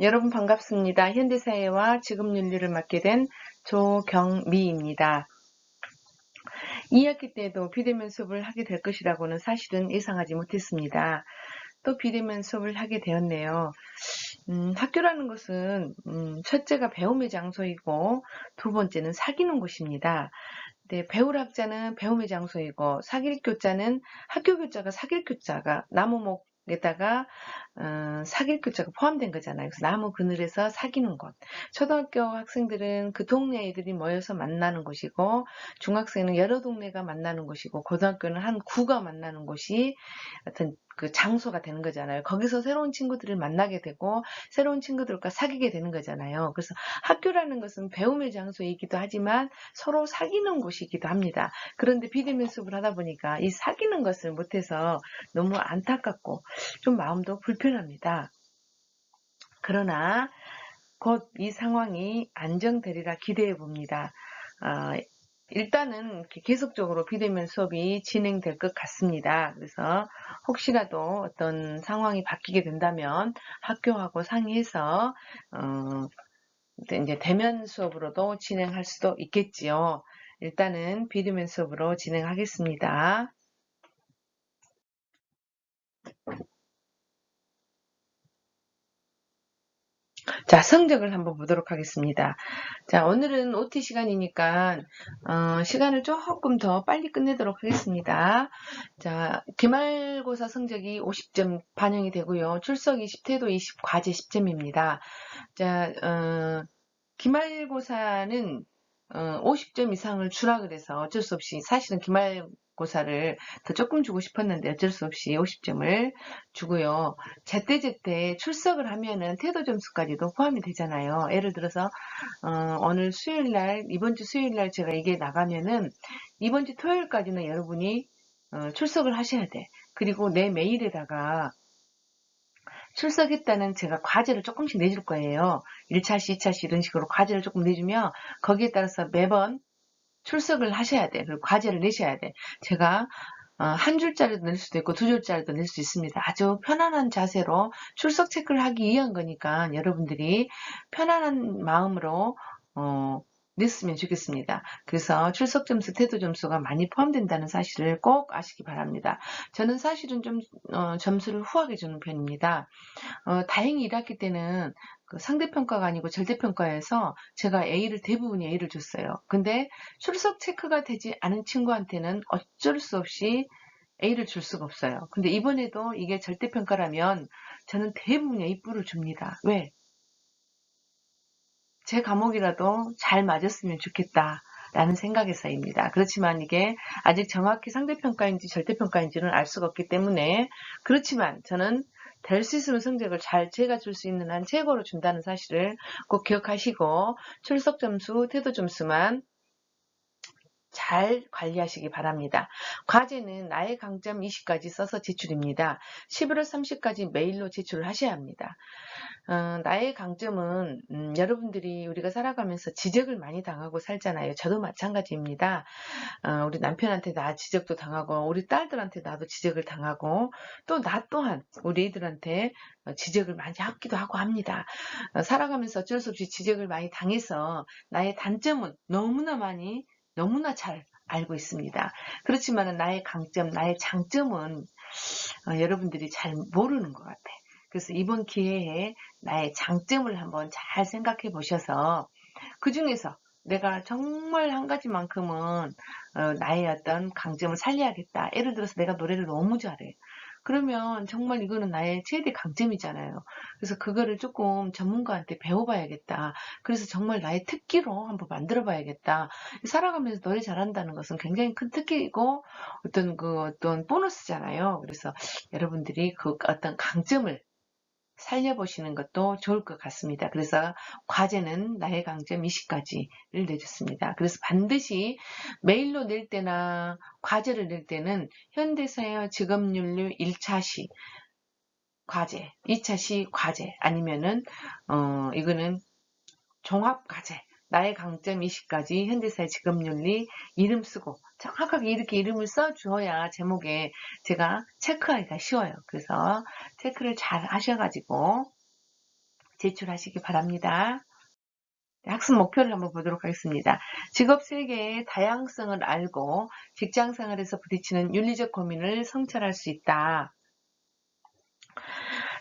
여러분 반갑습니다. 현대사회와 지급윤리를 맡게 된 조경미입니다. 2학기 때도 비대면 수업을 하게 될 것이라고는 사실은 예상하지 못했습니다. 또 비대면 수업을 하게 되었네요. 음, 학교라는 것은 음, 첫째가 배움의 장소이고 두 번째는 사귀는 곳입니다. 네, 배울 학자는 배움의 장소이고 사귈 교자는 학교 교자가 사귈 교자가 나무 목 에다가 어, 사귈 글자가 포함된 거잖아요. 그래서 나무 그늘에서 사귀는 곳. 초등학교 학생들은 그 동네 애들이 모여서 만나는 곳이고 중학생은 여러 동네가 만나는 곳이고 고등학교는 한 구가 만나는 곳이 어떤 그 장소가 되는 거잖아요. 거기서 새로운 친구들을 만나게 되고 새로운 친구들과 사귀게 되는 거잖아요. 그래서 학교라는 것은 배움의 장소이기도 하지만 서로 사귀는 곳이기도 합니다. 그런데 비대면 수업을 하다 보니까 이 사귀는 것을 못해서 너무 안타깝고 좀 마음도 불편합니다. 그러나 곧 이 상황이 안정되리라 기대해 봅니다. 어, 일단은 계속적으로 비대면 수업이 진행될 것 같습니다. 그래서 혹시라도 어떤 상황이 바뀌게 된다면 학교하고 상의해서 어, 이제 대면 수업으로도 진행할 수도 있겠지요. 일단은 비대면 수업으로 진행하겠습니다. 자, 성적을 한번 보도록 하겠습니다. 자, 오늘은 OT 시간이니까, 어, 시간을 조금 더 빨리 끝내도록 하겠습니다. 자, 기말고사 성적이 50점 반영이 되고요. 출석 20, 태도 20, 과제 10점입니다. 자, 어, 기말고사는 어, 50점 이상을 주라 그래서 어쩔 수 없이 사실은 기말 고사를 더 조금 주고 싶었는데 어쩔 수 없이 50점을 주고요. 제때제때 출석을 하면은 태도 점수까지도 포함이 되잖아요. 예를 들어서 어, 오늘 수요일 날 이번 주 수요일 날 제가 이게 나가면은 이번 주 토요일까지는 여러분이 어, 출석을 하셔야 돼. 그리고 내 메일에다가 출석했다는 제가 과제를 조금씩 내줄 거예요. 1차 시, 2차 시 이런 식으로 과제를 조금 내주면 거기에 따라서 매번 출석을 하셔야 돼. 그리고 과제를 내셔야 돼. 제가 어, 한 줄짜리도 낼 수도 있고 두 줄짜리도 낼 수 있습니다. 아주 편안한 자세로 출석 체크를 하기 위한 거니까 여러분들이 편안한 마음으로 어, 냈으면 좋겠습니다. 그래서 출석 점수, 태도 점수가 많이 포함된다는 사실을 꼭 아시기 바랍니다. 저는 사실은 좀 어, 점수를 후하게 주는 편입니다. 어, 다행히 1학기 때는 그 상대평가가 아니고 절대평가에서 제가 A를 대부분 A를 줬어요. 근데 출석 체크가 되지 않은 친구한테는 어쩔 수 없이 A를 줄 수가 없어요. 근데 이번에도 이게 절대평가라면 저는 대부분 A뿔을 줍니다. 왜? 제 과목이라도 잘 맞았으면 좋겠다. 라는 생각에서입니다. 그렇지만 이게 아직 정확히 상대평가인지 절대평가인지는 알 수가 없기 때문에 그렇지만 저는 될 수 있으면 성적을 잘 제가 줄 수 있는 한 최고로 준다는 사실을 꼭 기억하시고 출석 점수, 태도 점수만 잘 관리하시기 바랍니다. 과제는 나의 강점 20까지 써서 제출입니다. 11월 30까지 메일로 제출을 하셔야 합니다. 어, 나의 강점은 음, 여러분들이 우리가 살아가면서 지적을 많이 당하고 살잖아요. 저도 마찬가지입니다. 어, 우리 남편한테 나 지적도 당하고 우리 딸들한테 나도 지적을 당하고 또 나 또한 우리 애들한테 어, 지적을 많이 하기도 하고 합니다. 어, 살아가면서 어쩔 수 없이 지적을 많이 당해서 나의 단점은 너무나 많이 너무나 잘 알고 있습니다. 그렇지만 나의 강점, 나의 장점은 어, 여러분들이 잘 모르는 것 같아. 그래서 이번 기회에 나의 장점을 한번 잘 생각해 보셔서 그 중에서 내가 정말 한 가지만큼은 어, 나의 어떤 강점을 살려야겠다. 예를 들어서 내가 노래를 너무 잘해. 그러면 정말 이거는 나의 최대 강점이잖아요. 그래서 그거를 조금 전문가한테 배워봐야겠다. 그래서 정말 나의 특기로 한번 만들어봐야겠다. 살아가면서 노래 잘한다는 것은 굉장히 큰 특기이고 어떤 그 어떤 보너스잖아요. 그래서 여러분들이 그 어떤 강점을 살려보시는 것도 좋을 것 같습니다. 그래서 과제는 나의 강점 20가지를 내줬습니다. 그래서 반드시 메일로 낼 때나 과제를 낼 때는 현대사회 직업윤류 1차 시 과제, 2차 시 과제 아니면은 어 이거는 종합 과제 나의 강점 20가지 현대사회 직업윤리 이름 쓰고 정확하게 이렇게 이름을 써주어야 제목에 제가 체크하기가 쉬워요. 그래서 체크를 잘 하셔가지고 제출하시기 바랍니다. 학습 목표를 한번 보도록 하겠습니다. 직업 세계의 다양성을 알고 직장 생활에서 부딪히는 윤리적 고민을 성찰할 수 있다.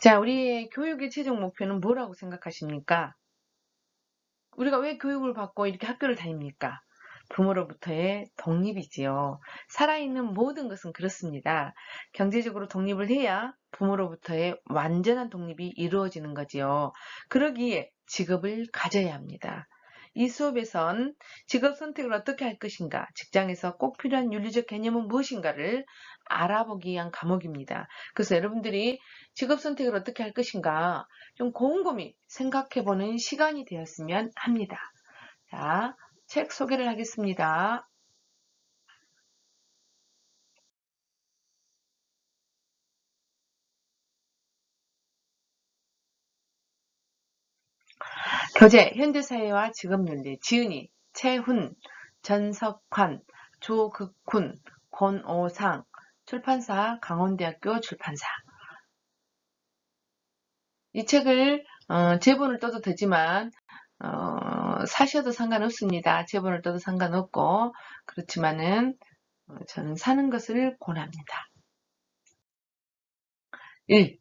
자, 우리의 교육의 최종 목표는 뭐라고 생각하십니까? 우리가 왜 교육을 받고 이렇게 학교를 다닙니까? 부모로부터의 독립이지요. 살아있는 모든 것은 그렇습니다. 경제적으로 독립을 해야 부모로부터의 완전한 독립이 이루어지는 거지요. 그러기에 직업을 가져야 합니다. 이 수업에선 직업 선택을 어떻게 할 것인가, 직장에서 꼭 필요한 윤리적 개념은 무엇인가를 알아보기 위한 과목입니다. 그래서 여러분들이 직업 선택을 어떻게 할 것인가 좀 곰곰이 생각해 보는 시간이 되었으면 합니다. 자, 책 소개를 하겠습니다. 교재, 현대사회와 직업윤리, 지은이, 최훈, 전석환, 조극훈, 권오상, 출판사, 강원대학교 출판사. 이 책을 어, 제본을 떠도 되지만 어, 사셔도 상관없습니다. 제본을 떠도 상관없고 그렇지만은 어, 저는 사는 것을 권합니다. 1.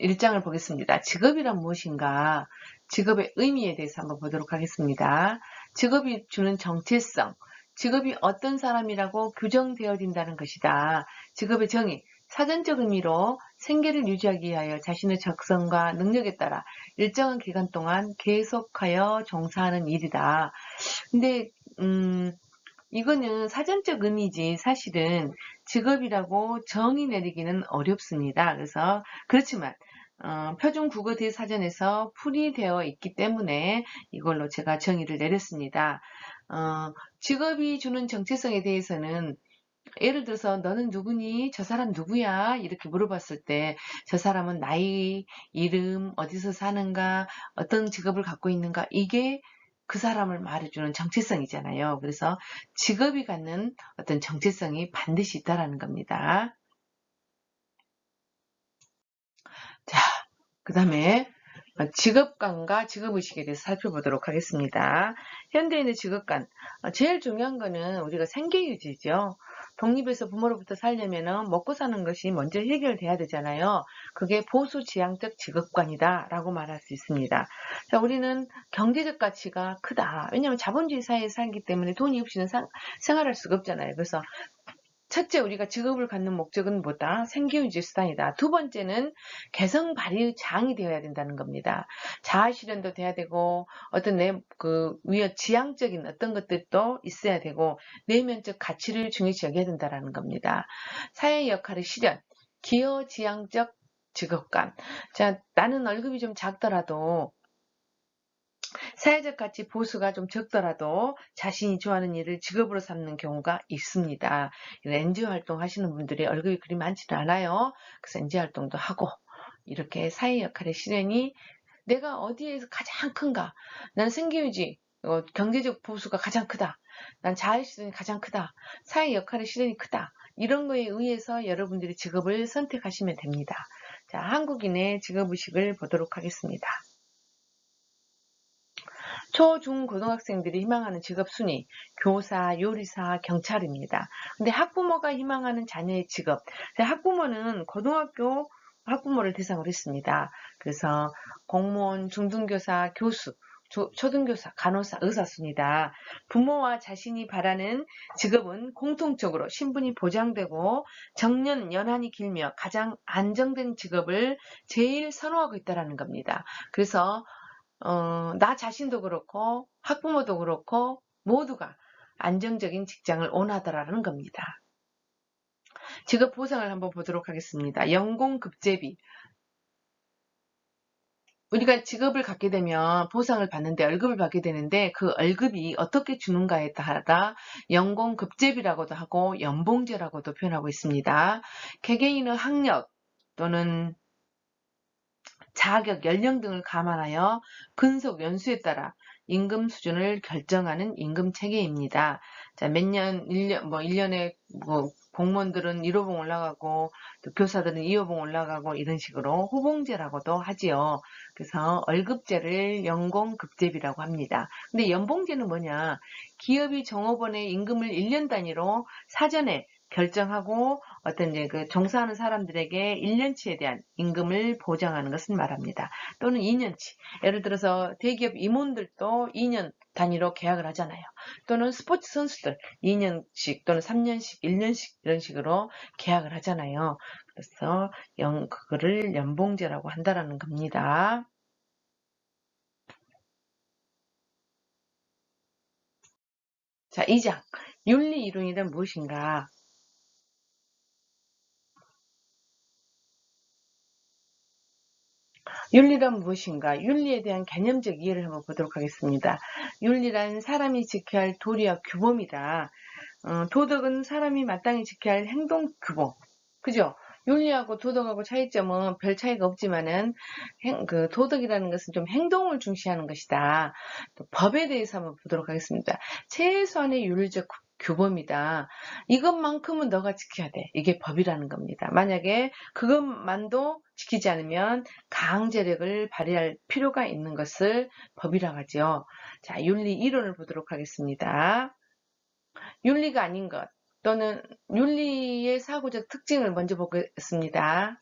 1장을 보겠습니다. 직업이란 무엇인가? 직업의 의미에 대해서 한번 보도록 하겠습니다. 직업이 주는 정체성, 직업이 어떤 사람이라고 규정되어진다는 것이다. 직업의 정의, 사전적 의미로 생계를 유지하기 위하여 자신의 적성과 능력에 따라 일정한 기간 동안 계속하여 종사하는 일이다. 근데 음, 이거는 사전적 의미지 사실은 직업이라고 정의 내리기는 어렵습니다. 그래서 그렇지만 어, 표준 국어 대사전에서 풀이되어 있기 때문에 이걸로 제가 정의를 내렸습니다. 어, 직업이 주는 정체성에 대해서는 예를 들어서 너는 누구니? 저 사람 누구야? 이렇게 물어봤을 때 저 사람은 나이, 이름, 어디서 사는가, 어떤 직업을 갖고 있는가 이게 그 사람을 말해주는 정체성이잖아요. 그래서 직업이 갖는 어떤 정체성이 반드시 있다라는 겁니다. 자, 그 다음에 직업관과 직업의식에 대해서 살펴보도록 하겠습니다. 현대인의 직업관. 제일 중요한 거는 우리가 생계유지죠. 독립해서 부모로부터 살려면 먹고 사는 것이 먼저 해결돼야 되잖아요. 그게 보수지향적 직업관이다 라고 말할 수 있습니다. 자, 우리는 경제적 가치가 크다. 왜냐하면 자본주의 사회에 살기 때문에 돈이 없이는 사, 생활할 수가 없잖아요. 그래서 첫째, 우리가 직업을 갖는 목적은 뭐다? 생계유지 수단이다. 두 번째는 개성 발휘의 장이 되어야 된다는 겁니다. 자아 실현도 돼야 되고, 어떤 내, 그, 위어 지향적인 어떤 것들도 있어야 되고, 내면적 가치를 중요시 여겨야 된다는 겁니다. 사회 역할의 실현, 기여 지향적 직업감. 자, 나는 월급이 좀 작더라도, 사회적 가치 보수가 좀 적더라도 자신이 좋아하는 일을 직업으로 삼는 경우가 있습니다. NGO 활동 하시는 분들이 월급이 그리 많지는 않아요. 그래서 NGO 활동도 하고 이렇게 사회 역할의 실현이 내가 어디에서 가장 큰가? 나는 생계유지, 어, 경제적 보수가 가장 크다. 난 자아 실현이 가장 크다. 사회 역할의 실현이 크다. 이런 거에 의해서 여러분들이 직업을 선택하시면 됩니다. 자, 한국인의 직업의식을 보도록 하겠습니다. 초, 중, 고등학생들이 희망하는 직업 순위, 교사, 요리사, 경찰입니다. 근데 학부모가 희망하는 자녀의 직업, 학부모는 고등학교 학부모를 대상으로 했습니다. 그래서 공무원, 중등교사, 교수, 조, 초등교사, 간호사, 의사 순이다. 부모와 자신이 바라는 직업은 공통적으로 신분이 보장되고 정년 연한이 길며 가장 안정된 직업을 제일 선호하고 있다는 겁니다. 그래서 어, 나 자신도 그렇고 학부모도 그렇고 모두가 안정적인 직장을 원하더라는 겁니다. 직업 보상을 한번 보도록 하겠습니다. 연공급제비. 우리가 직업을 갖게 되면 보상을 받는데 월급을 받게 되는데 그 월급이 어떻게 주는가에 따라 연공급제비라고도 하고 연봉제라고도 표현하고 있습니다. 개개인의 학력 또는 자격, 연령 등을 감안하여 근속 연수에 따라 임금 수준을 결정하는 임금 체계입니다. 자, 몇 년, 1년, 뭐, 1년에 뭐, 공무원들은 1호봉 올라가고 또 교사들은 2호봉 올라가고 이런 식으로 호봉제라고도 하지요. 그래서 월급제를 연공급제비라고 합니다. 근데 연봉제는 뭐냐? 기업이 종업원의 임금을 1년 단위로 사전에 결정하고 어떤 이제 그 종사하는 사람들에게 1년치에 대한 임금을 보장하는 것을 말합니다. 또는 2년치. 예를 들어서 대기업 임원들도 2년 단위로 계약을 하잖아요. 또는 스포츠 선수들 2년씩 또는 3년씩, 1년씩 이런 식으로 계약을 하잖아요. 그래서 연, 그거를 연봉제라고 한다라는 겁니다. 자, 2장. 윤리 이론이란 무엇인가? 윤리란 무엇인가? 윤리에 대한 개념적 이해를 한번 보도록 하겠습니다. 윤리란 사람이 지켜야 할 도리와 규범이다. 어, 도덕은 사람이 마땅히 지켜야 할 행동 규범. 그죠? 윤리하고 도덕하고 차이점은 별 차이가 없지만은 행- 그 도덕이라는 것은 좀 행동을 중시하는 것이다. 또 법에 대해서 한번 보도록 하겠습니다. 최소한의 윤리적 규- 규범이다. 이것만큼은 너가 지켜야 돼. 이게 법이라는 겁니다. 만약에 그것만도 지키지 않으면 강제력을 발휘할 필요가 있는 것을 법이라고 하죠. 자, 윤리 이론을 보도록 하겠습니다. 윤리가 아닌 것 또는 윤리의 사고적 특징을 먼저 보겠습니다.